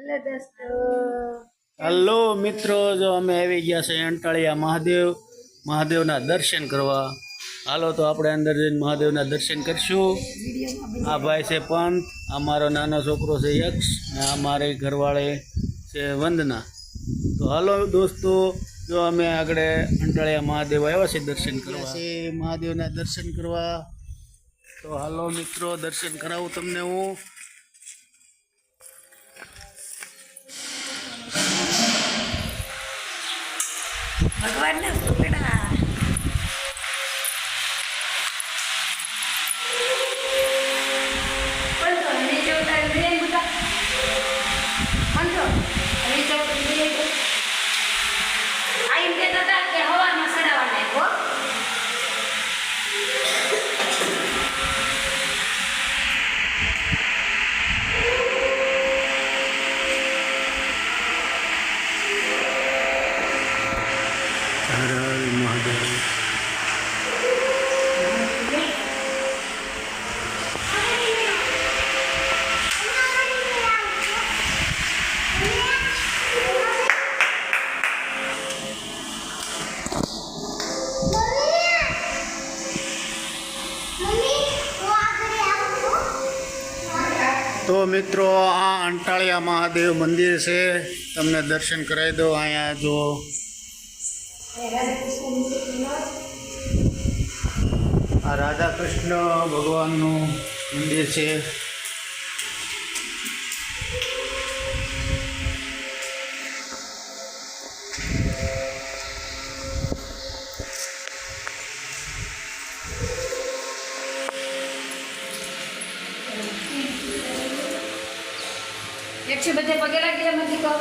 Hello hello મિત્રો. જો અમે આવી ગયા છે અંટાળિયા મહાદેવ મહાદેવના દર્શન કરવા. હાલો તો આપણે અંદર જઈને મહાદેવના દર્શન કરશું. આ ભાઈ છે પંત આ મારો નાનો છોકરો છે યક્ષ ને આ મારી ઘરવાળી છે વંદના. તો હાલો દોસ્તો જો અમે આગળ અંટાળિયા મહાદેવ આવ્યા છે દર્શન કરવા. છે મહાદેવના દર્શન કરવા. તો હાલો મિત્રો દર્શન કરાવું તમને હું. ભગવાનના હર હર તો મિત્રો, આ અંટાળિયા મહાદેવ મંદિર છે. તમને દર્શન કરાવી દો અહીંયા જો આ રાધા કૃષ્ણ ભગવાનનું મંદિર છે. એકસો બધે પગે લાગી નથી કહો.